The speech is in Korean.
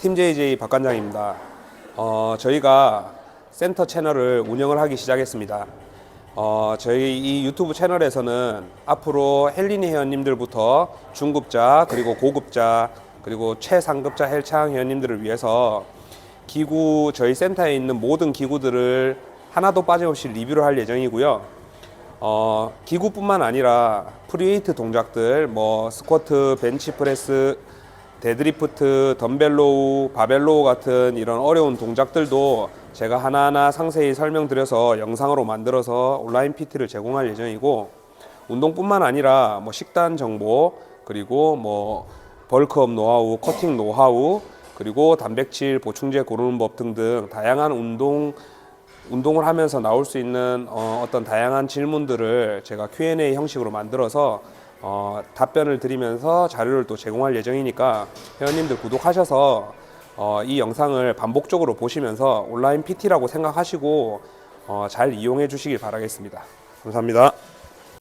팀 JJ 박 관장입니다. 어, 저희가 센터 채널을 운영을 하기 시작했습니다. 어, 저희 이 유튜브 채널에서는 앞으로 헬리니 회원님들부터 중급자 그리고 고급자 그리고 최상급자 헬창 회원님들을 위해서 기구 저희 센터에 있는 모든 기구들을 하나도 빠짐없이 리뷰를 할 예정이고요. 어, 기구뿐만 아니라 프리웨이트 동작들 뭐 스쿼트, 벤치프레스, 데드리프트, 덤벨로우, 바벨로우 같은 이런 어려운 동작들도 제가 하나하나 상세히 설명드려서 영상으로 만들어서 온라인 PT를 제공할 예정이고 운동뿐만 아니라 뭐 식단 정보 그리고 뭐 벌크업 노하우, 커팅 노하우 그리고 단백질 보충제 고르는 법 등등 다양한 운동 운동을 하면서 나올 수 있는 어, 어떤 다양한 질문들을 제가 Q&A 형식으로 만들어서 어, 답변을 드리면서 자료를 또 제공할 예정이니까 회원님들 구독하셔서 어, 이 영상을 반복적으로 보시면서 온라인 PT라고 생각하시고 어, 잘 이용해 주시길 바라겠습니다. 감사합니다.